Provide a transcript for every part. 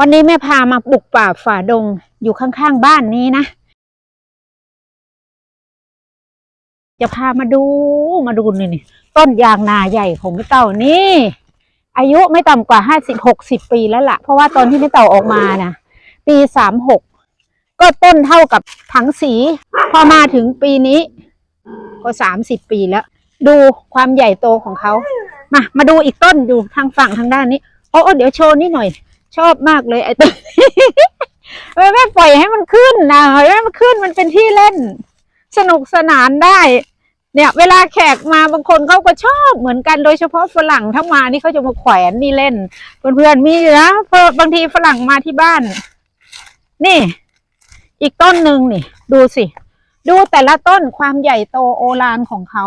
วันนี้แม่พามาบุกป่าฝ่าดงอยู่ข้างๆบ้านนี้นะ จะพามาดูมาดูนี่นี่ต้นยางนาใหญ่ของพี่เต่านี่ อายุไม่ต่ำกว่าห้าสิบหกสิบปีแล้วล่ะ เพราะว่าตอนที่พี่เต่าออกมานะปีสามหกก็ต้นเท่ากับถังสี พอมาถึงปีนี้ ก็สามสิบปีแล้ว ดูความใหญ่โตของเขามามาดูอีกต้นอยู่ทางฝั่งทางด้านนี้โอ้โอ้เดี๋ยวโชว์นิดหน่อย ชอบมากเลยไอ้ต้นเว้ยแม่ปล่อยให้มันขึ้นนะให้มันขึ้นมันเป็นที่เล่น สนุกสนานได้ เนี่ย เวลาแขกมาบางคนเขาก็ชอบเหมือนกันโดยเฉพาะฝรั่งถ้ามานี่เขาจะมาแขวนนี่เล่นเพื่อนๆมีนะเพราะบางทีฝรั่งมาที่บ้าน นี่ อีกต้นหนึ่งนี่ ดูสิ ดูแต่ละต้นความใหญ่โตโอฬารของเขา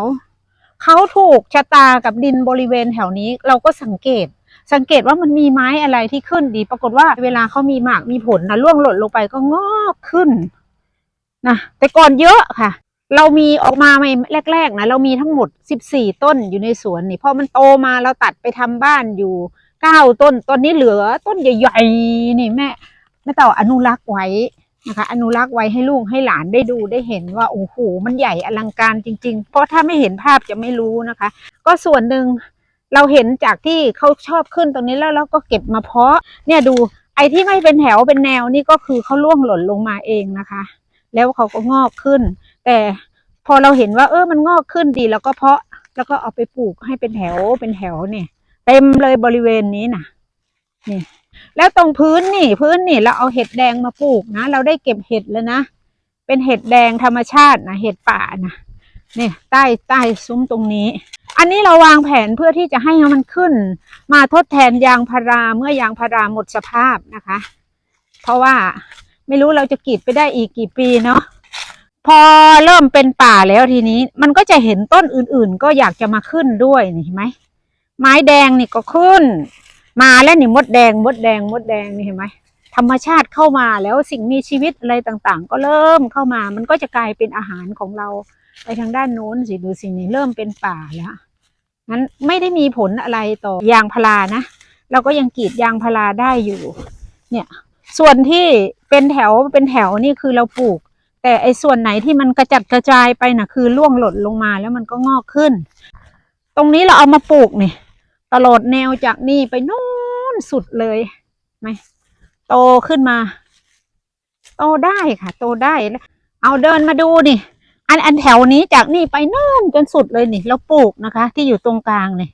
เขาถูกชะตากับดินบริเวณแถวนี้ เราก็สังเกต สังเกตว่ามันมีไม้อะไรที่ขึ้นดี ปรากฏว่าเวลาเขามีหมากมีผลนะล่วงหล่นลงไปก็งอกขึ้นนะแต่ก่อนเยอะค่ะ เรามีออกมาไม่แรก ๆนะเรามีทั้งหมดสิบสี่ต้นอยู่ในสวนนี่พอมันโตมาเราตัดไปทำบ้านอยู่เก้าต้นตอนนี้เหลือต้นใหญ่ๆนี่แม่แม่เต่าอนุรักษ์ไว้นะคะ อนุรักษ์ไว้ให้ลูกให้หลานได้ดูได้เห็นว่าโอ้โหมันใหญ่อลังการจริง ๆ เพราะถ้าไม่เห็นภาพจะไม่รู้นะคะ ก็ส่วนหนึ่ง เราเห็นจากที่เขาชอบขึ้นตรงนี้แล้วเราก็เก็บมาเพาะ เนี่ยดูไอ้ที่ไม่เป็นแถวเป็นแนวนี่ก็คือเขาล่วงหล่นลงมาเองนะคะ แล้วเขาก็งอกขึ้น แต่พอเราเห็นว่า เออมันงอกขึ้นดีแล้วก็เพาะแล้วก็เอาไปปลูกให้เป็นแถวเป็นแถวเนี่ยเต็มเลยบริเวณนี้นะนี่ แล้วตรงพื้นนี่ พื้นนี่ เราเอาเห็ดแดงมาปลูกนะเราได้เก็บเห็ดแล้วนะเป็นเห็ดแดงธรรมชาตินะเห็ดป่านะนี่ใต้ใต้ซุ้มตรงนี้ อันนี้เราวางแผนเพื่อที่จะให้มันขึ้น มาทดแทนยางพาราเมื่อยางพาราหมดสภาพนะคะ เพราะว่าไม่รู้เราจะกรีดไปได้อีกกี่ปีเนาะพอเริ่มเป็นป่าแล้วทีนี้ มันก็จะเห็นต้นอื่นๆ ก็อยากจะมาขึ้นด้วยนี่เห็นไหมไม้แดงนี่ก็ขึ้น มาแล้วนี่มดแดงมดแดงมดแดงนี่เห็นไหมธรรมชาติเข้ามาแล้วสิ่งมีชีวิตอะไรต่างๆ ก็เริ่มเข้ามา มันก็จะกลายเป็นอาหารของเราไปทางด้านโน้นสิดูสินี่เริ่มเป็นป่าแล้ว งั้นไม่ได้มีผลอะไรต่อยางพารานะ เราก็ยังกรีดยางพาราได้อยู่ เนี่ย ส่วนที่เป็นแถวเป็นแถวนี่คือเราปลูก แต่ไอ้ส่วนไหนที่มันกระจัดกระจายไปน่ะ คือร่วงหล่นลงมาแล้วมันก็งอกขึ้น ตรงนี้เราเอามาปลูกนี่ตลอดแนวจากนี่ไปนู่นสุดเลยไหมโตขึ้นมา โตได้ค่ะ โตได้ เอาเดินมาดูนี่ อันอันแถวนี้จากนี่ไปนู่นจนสุดเลยนี่เราปลูกนะคะ ที่อยู่ตรงกลางเนี่ย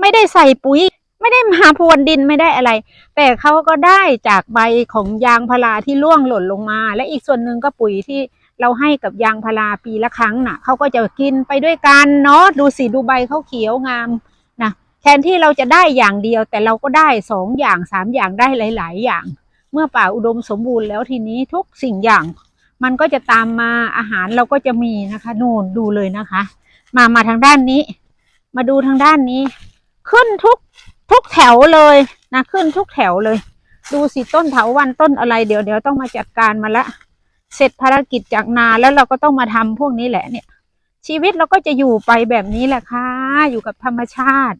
ไม่ได้ใส่ปุ๋ย ไม่ได้มาพรวนดินไม่ได้อะไร แต่เขาก็ได้จากใบของยางพาราที่ร่วงหล่นลงมา และอีกส่วนหนึ่งก็ปุ๋ยที่เราให้กับยางพาราปีละครั้งน่ะเขาก็จะกินไปด้วยกันเนาะดูสิดูใบเขาเขียวงามนะแทนที่เราจะได้อย่างเดียวแต่เราก็ได้สองอย่างสามอย่างได้หลาย ๆ อย่าง เมื่อป่าอุดมสมบูรณ์แล้วทีนี้ทุกสิ่งอย่าง มันก็จะตามมาอาหารเราก็จะมีนะคะ นู่นดูเลยนะคะ มามาทางด้านนี้ มาดูทางด้านนี้ ขึ้นทุกทุกแถวเลยนะขึ้นทุกแถวเลย ดูสิต้นเถาวันต้นอะไรเดี๋ยวเดี๋ยวต้องมาจัดการมาละเสร็จภารกิจจากนาแล้วเราก็ต้องมาทำพวกนี้แหละเนี่ย ชีวิตเราก็จะอยู่ไปแบบนี้แหละค่ะ อยู่กับธรรมชาติ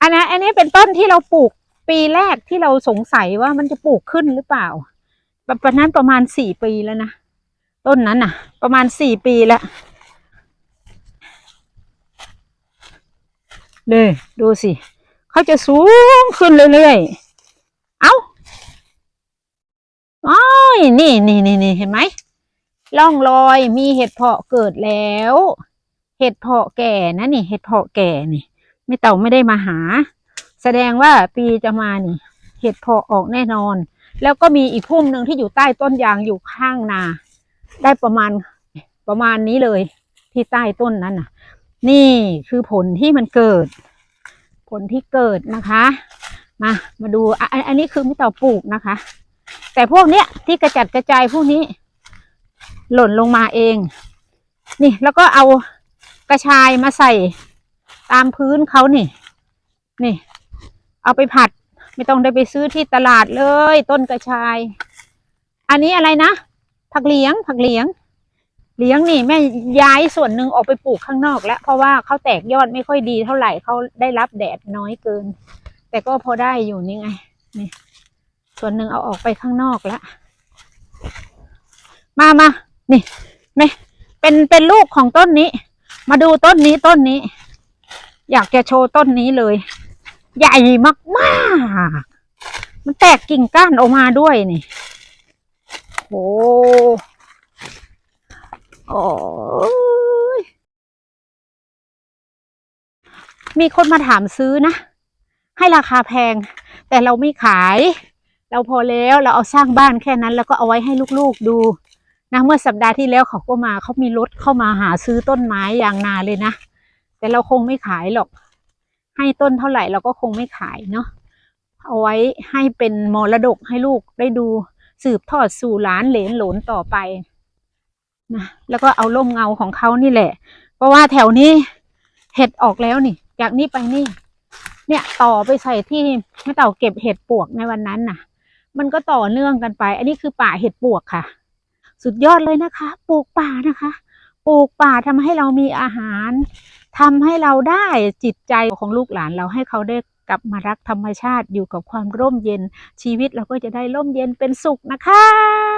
อันนะอันนี้เป็นต้นที่เราปลูกปีแรกที่เราสงสัยว่ามันจะปลูกขึ้นหรือเปล่า ประมาณประมาณสี่ปีแล้วนะ ต้นนั้นน่ะ ประมาณสี่ปีแล้วเลยดูสิ เขาจะสูงขึ้นเรื่อยๆ เอา้าอ้อยนี่นี่นี่นี่เห็นไหมล่องรอยมีเห็ดเพาะเกิดแล้ว เห็ดเพาะแก่นะนี่ เห็ดเพาะแก่นี่ ไม่เต่าไม่ได้มาหา แสดงว่าปีจะมานี่ เห็ดเพาะออกแน่นอน แล้วก็มีอีกพุ่มหนึ่งที่อยู่ใต้ต้นยางอยู่ข้างนา ได้ประมาณประมาณนี้เลยที่ใต้ต้นนั้นน่ะ นี่คือผลที่มันเกิด ผลที่เกิดนะคะ มามาดูอ,อันนี้คือไม่เต่าปลูกนะคะ แต่พวกเนี้ยที่กระจัดกระจายพวกนี้ หล่นลงมาเอง นี่แล้วก็เอากระชายมาใส่ตามพื้นเขานี่ นี่ เอาไปผัด ไม่ต้องได้ไปซื้อที่ตลาดเลย ต้นกระชาย อันนี้อะไรนะ ผักเลียง ผักเลียง เลี้ยงนี่แม่ย้ายส่วนหนึ่งออกไปปลูกข้างนอก แล้วเพราะว่าเขาแตกยอดไม่ค่อยดีเท่าไหร่เขาได้รับแดดน้อยเกิน แต่ก็พอได้อยู่นี่ไงนี่ส่วนหนึ่งเอาออกไปข้างนอกแล้วมามานี่นี่เป็นเป็นลูกของต้นนี้ มาดูต้นนี้ต้นนี้ อยากจะโชว์ต้นนี้เลย ใหญ่มากๆมันแตกกิ่งก้านออกมาด้วยนี่โอ้ โอ้ยมีคนมาถามซื้อนะ ให้ราคาแพง แต่เราไม่ขาย เราพอแล้วเราเอาสร้างบ้านแค่นั้น แล้วก็เอาไว้ให้ลูกๆดูนะเมื่อสัปดาห์ที่แล้วเขาก็มาเขามีรถเข้ามาหาซื้อต้นไม้อย่างนาเลยนะ แต่เราคงไม่ขายหรอก ให้ต้นเท่าไหร่เราก็คงไม่ขายเนาะเอาไว้ให้เป็นมรดกให้ลูกได้ดูสืบทอดสู่หลานเหลนหลนต่อไป นะแล้วก็เอาร่มเงาของเขานี่แหละ เพราะว่าแถวนี้เห็ดออกแล้วนี่ จากนี้ไปนี่ เนี่ยต่อไปใส่ที่แม่เต่าเก็บเห็ดปวกในวันนั้นน่ะ มันก็ต่อเนื่องกันไป อันนี้คือป่าเห็ดปวกค่ะ สุดยอดเลยนะคะ ปลูกป่านะคะ ปลูกป่าทำให้เรามีอาหารทำให้เราได้จิตใจของลูกหลานเราให้เขาได้กลับมารักธรรมชาติอยู่กับความร่มเย็นชีวิตเราก็จะได้ร่มเย็นเป็นสุขนะคะ